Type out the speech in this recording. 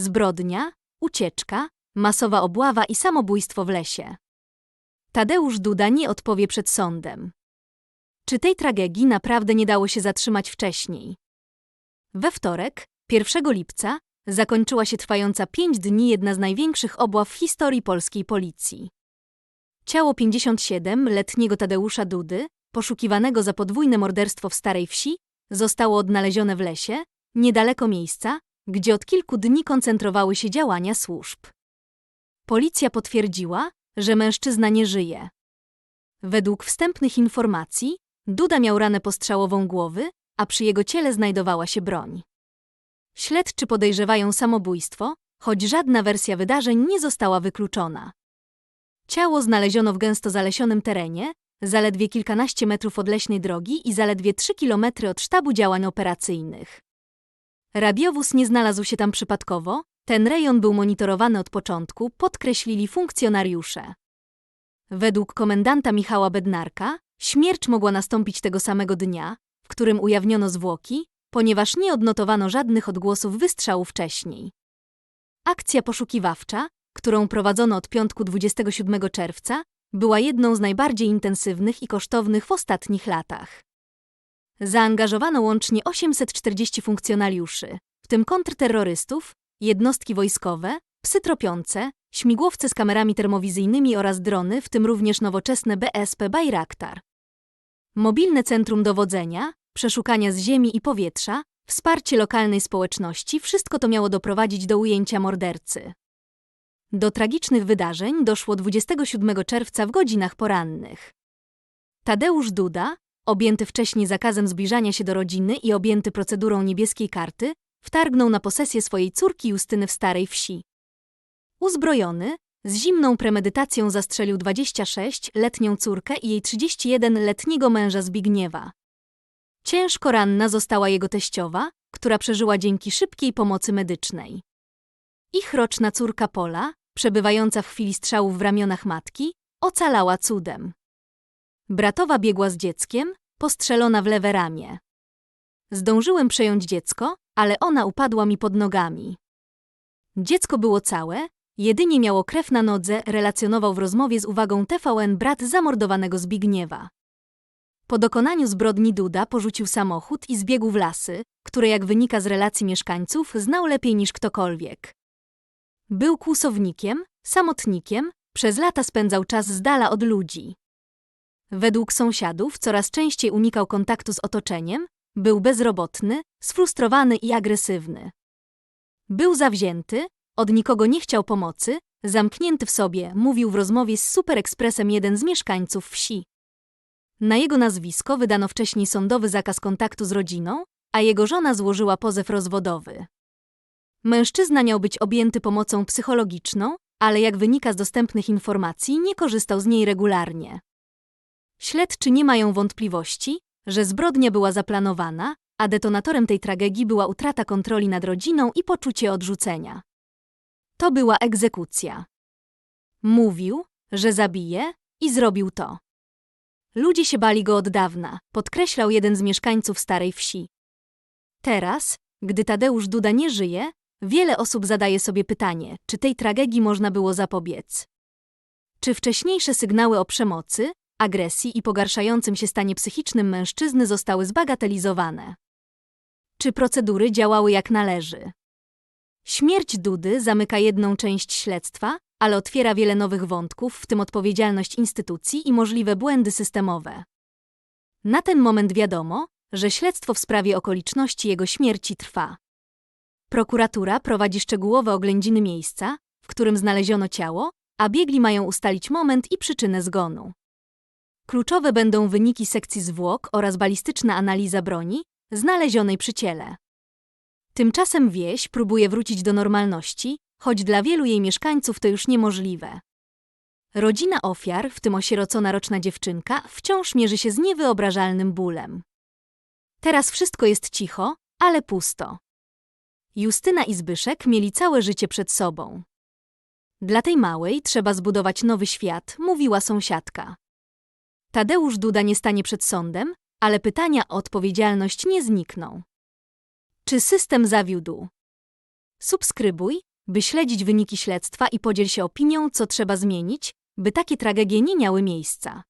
zbrodnia, ucieczka, masowa obława i samobójstwo w lesie. Tadeusz Duda nie odpowie przed sądem. Czy tej tragedii naprawdę nie dało się zatrzymać wcześniej? We wtorek, 1 lipca, zakończyła się trwająca pięć dni jedna z największych obław w historii polskiej policji. Ciało 57-letniego Tadeusza Dudy, poszukiwanego za podwójne morderstwo w Starej Wsi, zostało odnalezione w lesie, niedaleko miejsca, gdzie od kilku dni koncentrowały się działania służb. Policja potwierdziła, że mężczyzna nie żyje. Według wstępnych informacji, Duda miał ranę postrzałową głowy, a przy jego ciele znajdowała się broń. Śledczy podejrzewają samobójstwo, choć żadna wersja wydarzeń nie została wykluczona. Ciało znaleziono w gęsto zalesionym terenie, zaledwie kilkanaście metrów od leśnej drogi i zaledwie trzy kilometry od sztabu działań operacyjnych. Radiowóz nie znalazł się tam przypadkowo, ten rejon był monitorowany od początku, podkreślili funkcjonariusze. Według komendanta Michała Bednarka, śmierć mogła nastąpić tego samego dnia, w którym ujawniono zwłoki, ponieważ nie odnotowano żadnych odgłosów wystrzału wcześniej. Akcja poszukiwawcza, którą prowadzono od piątku 27 czerwca, była jedną z najbardziej intensywnych i kosztownych w ostatnich latach. Zaangażowano łącznie 840 funkcjonariuszy, w tym kontrterrorystów, jednostki wojskowe, psy tropiące, śmigłowce z kamerami termowizyjnymi oraz drony, w tym również nowoczesne BSP Bayraktar. Mobilne centrum dowodzenia, przeszukania z ziemi i powietrza, wsparcie lokalnej społeczności wszystko to miało doprowadzić do ujęcia mordercy. Do tragicznych wydarzeń doszło 27 czerwca w godzinach porannych. Tadeusz Duda, objęty wcześniej zakazem zbliżania się do rodziny i objęty procedurą niebieskiej karty, wtargnął na posesję swojej córki Justyny w Starej Wsi. Uzbrojony, z zimną premedytacją zastrzelił 26-letnią córkę i jej 31-letniego męża Zbigniewa. Ciężko ranna została jego teściowa, która przeżyła dzięki szybkiej pomocy medycznej. Ich roczna córka Pola, przebywająca w chwili strzałów w ramionach matki, ocalała cudem. Bratowa biegła z dzieckiem, postrzelona w lewe ramię. Zdążyłem przejąć dziecko, ale ona upadła mi pod nogami. Dziecko było całe, jedynie miało krew na nodze, relacjonował w rozmowie z uwagą TVN brat zamordowanego Zbigniewa. Po dokonaniu zbrodni Duda porzucił samochód i zbiegł w lasy, które jak wynika z relacji mieszkańców znał lepiej niż ktokolwiek. Był kłusownikiem, samotnikiem, przez lata spędzał czas z dala od ludzi. Według sąsiadów coraz częściej unikał kontaktu z otoczeniem, był bezrobotny, sfrustrowany i agresywny. Był zawzięty, od nikogo nie chciał pomocy, zamknięty w sobie, mówił w rozmowie z Super Expressem jeden z mieszkańców wsi. Na jego nazwisko wydano wcześniej sądowy zakaz kontaktu z rodziną, a jego żona złożyła pozew rozwodowy. Mężczyzna miał być objęty pomocą psychologiczną, ale jak wynika z dostępnych informacji, nie korzystał z niej regularnie. Śledczy nie mają wątpliwości, że zbrodnia była zaplanowana, a detonatorem tej tragedii była utrata kontroli nad rodziną i poczucie odrzucenia. To była egzekucja. Mówił, że zabije i zrobił to. Ludzie się bali go od dawna, podkreślał jeden z mieszkańców starej wsi. Teraz, gdy Tadeusz Duda nie żyje, wiele osób zadaje sobie pytanie, czy tej tragedii można było zapobiec. Czy wcześniejsze sygnały o przemocy, agresji i pogarszającym się stanie psychicznym mężczyzny zostały zbagatelizowane? Czy procedury działały jak należy? Śmierć Dudy zamyka jedną część śledztwa, ale otwiera wiele nowych wątków, w tym odpowiedzialność instytucji i możliwe błędy systemowe. Na ten moment wiadomo, że śledztwo w sprawie okoliczności jego śmierci trwa. Prokuratura prowadzi szczegółowe oględziny miejsca, w którym znaleziono ciało, a biegli mają ustalić moment i przyczynę zgonu. Kluczowe będą wyniki sekcji zwłok oraz balistyczna analiza broni znalezionej przy ciele. Tymczasem wieś próbuje wrócić do normalności, choć dla wielu jej mieszkańców to już niemożliwe. Rodzina ofiar, w tym osierocona roczna dziewczynka, wciąż mierzy się z niewyobrażalnym bólem. Teraz wszystko jest cicho, ale pusto. Justyna i Zbyszek mieli całe życie przed sobą. Dla tej małej trzeba zbudować nowy świat, mówiła sąsiadka. Tadeusz Duda nie stanie przed sądem, ale pytania o odpowiedzialność nie znikną. Czy system zawiódł? Subskrybuj, by śledzić wyniki śledztwa i podziel się opinią, co trzeba zmienić, by takie tragedie nie miały miejsca.